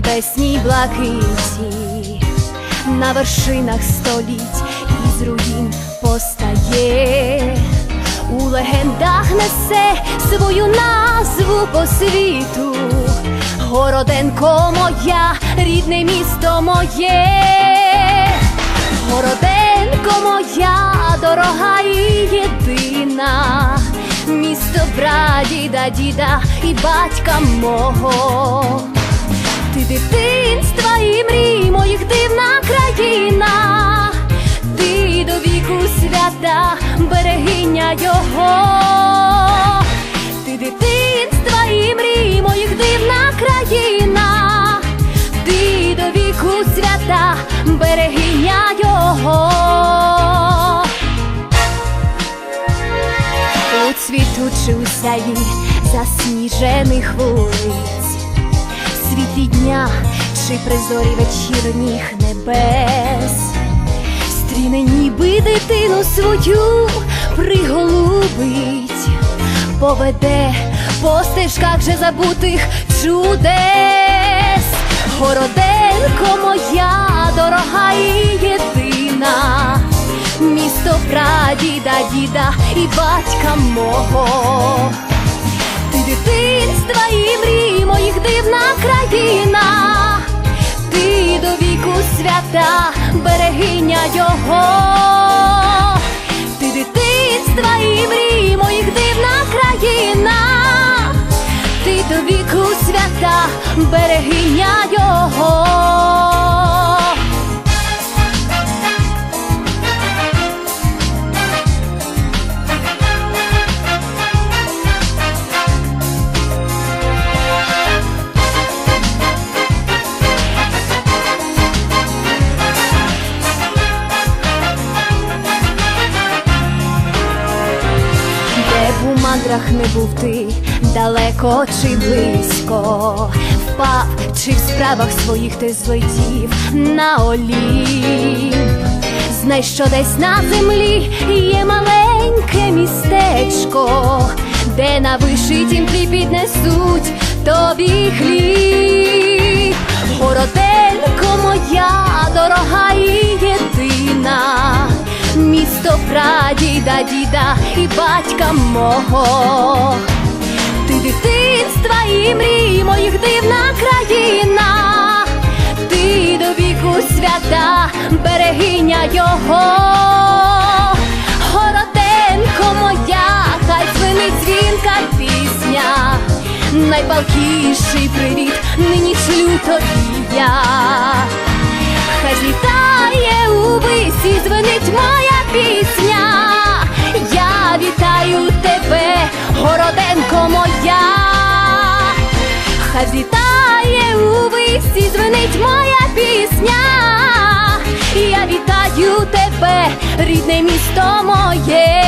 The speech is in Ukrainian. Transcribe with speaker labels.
Speaker 1: небесній блакиті, на вершинах століть із руїн постає, у легендах несе свою назву по світу. Городенко моя, рідне місто моє, Городенко моя, дорога і прадіда, діда і батька мого. Ти дитинства і мрій моїх дивна країна, ти до віку свята, берегиня його, ти дитинства і мрій моїх дивна країна, ти до віку свята, берегиня його. У цвітучі усяї засніжених вулиць. Світлі дня чи призорі вечірніх небес, стріне ніби дитину свою приголубить, поведе по стежках вже забутих чудес, городенко моя, дорога і єдина, прадіда, діда і батька мого. Ти дитинства і мрій моїх дивна країна, ти до віку свята, берегиня його, ти дитинства і мрій моїх дивна країна, ти до віку свята, берегиня його. Мандрах не був ти, далеко чи близько, впав чи в справах своїх ти злетів на олімп. Знай, що десь на землі є маленьке містечко, де на виший тімплі піднесуть тобі хліб. Городенко моя, дорога діда і батька мого. Ти дитинства і мрій моїх дивна країна, ти до віку свята, берегиня його, городенко моя, хай звенить дзвінка пісня, найпалкіший привіт нині шлю тобі я. Хай злітає у висі, звенить моя городенко моя. Хай злітає у висі, звенить моя пісня. Я вітаю тебе, рідне місто моє.